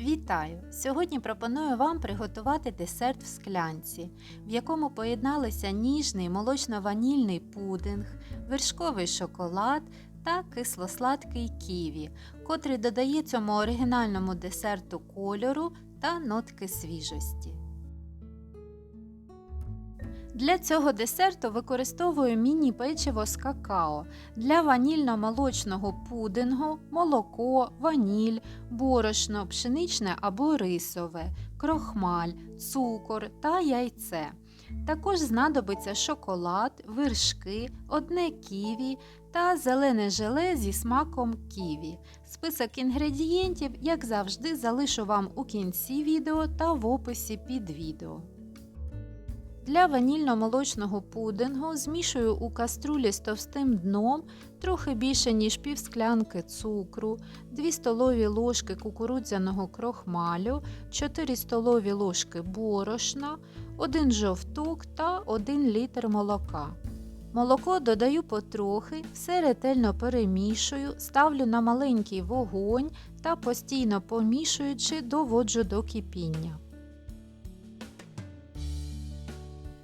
Вітаю! Сьогодні пропоную вам приготувати десерт в склянці, в якому поєдналися ніжний молочно-ванільний пудинг, вершковий шоколад та кисло-сладкий ківі, котрий додає цьому оригінальному десерту кольору та нотки свіжості. Для цього десерту використовую міні-печиво з какао. Для ванільно-молочного пудингу молоко, ваніль, борошно, пшеничне або рисове, крохмаль, цукор та яйце. Також знадобиться шоколад, вершки, одне ківі та зелене желе зі смаком ківі. Список інгредієнтів, як завжди, залишу вам у кінці відео та в описі під відео. Для ванільно-молочного пудингу змішую у каструлі з товстим дном трохи більше, ніж пів склянки цукру, 2 столові ложки кукурудзяного крохмалю, 4 столові ложки борошна, 1 жовток та 1 літр молока. Молоко додаю потрохи, все ретельно перемішую, ставлю на маленький вогонь та постійно помішуючи доводжу до кипіння.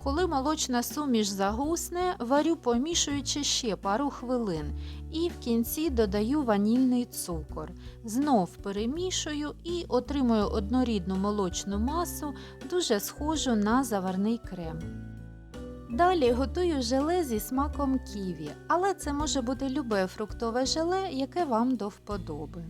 Коли молочна суміш загусне, варю помішуючи ще пару хвилин і в кінці додаю ванільний цукор. Знов перемішую і отримую однорідну молочну масу, дуже схожу на заварний крем. Далі готую желе зі смаком ківі, але це може бути любе фруктове желе, яке вам до вподоби.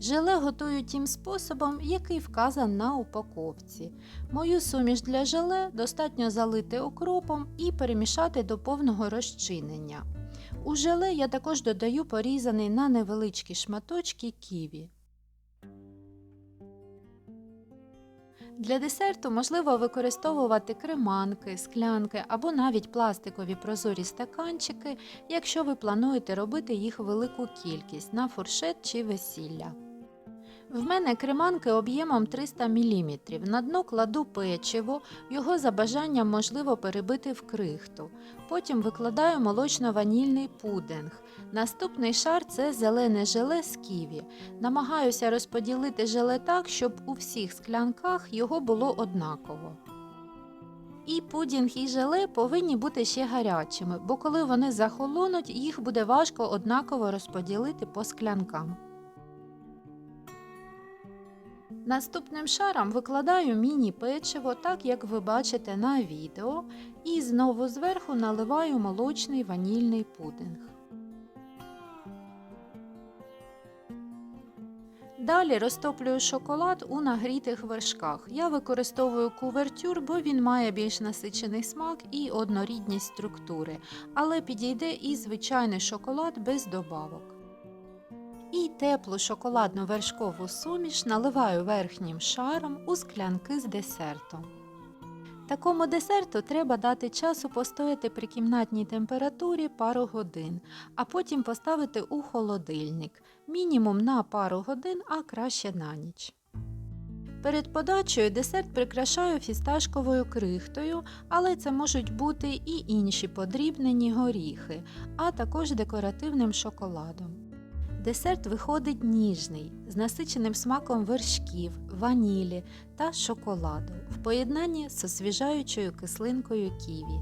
Желе готую тим способом, який вказан на упаковці. Мою суміш для желе достатньо залити окропом і перемішати до повного розчинення. У желе я також додаю порізаний на невеличкі шматочки ківі. Для десерту можливо використовувати креманки, склянки або навіть пластикові прозорі стаканчики, якщо ви плануєте робити їх велику кількість на фуршет чи весілля. В мене креманки об'ємом 300 мм. На дно кладу печиво, його за бажанням можливо перебити в крихту. Потім викладаю молочно-ванільний пудинг. Наступний шар це зелене желе з ківі. Намагаюся розподілити желе так, щоб у всіх склянках його було однаково. І пудінг і желе повинні бути ще гарячими, бо коли вони захолонуть, їх буде важко однаково розподілити по склянкам. Наступним шаром викладаю міні-печиво, так як ви бачите на відео, і знову зверху наливаю молочний ванільний пудинг. Далі розтоплюю шоколад у нагрітих вершках. Я використовую кувертюр, бо він має більш насичений смак і однорідність структури, але підійде і звичайний шоколад без добавок. І теплу шоколадну вершкову суміш наливаю верхнім шаром у склянки з десертом. Такому десерту треба дати часу постояти при кімнатній температурі пару годин, а потім поставити у холодильник мінімум на пару годин, а краще на ніч. Перед подачею десерт прикрашаю фісташковою крихтою, але це можуть бути і інші подрібнені горіхи, а також декоративним шоколадом. Десерт виходить ніжний, з насиченим смаком вершків, ванілі та шоколаду в поєднанні з освіжаючою кислинкою ківі.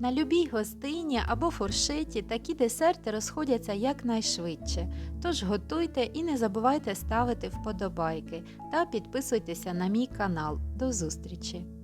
На любій гостині або фуршеті такі десерти розходяться якнайшвидше, тож готуйте і не забувайте ставити вподобайки та підписуйтеся на мій канал. До зустрічі!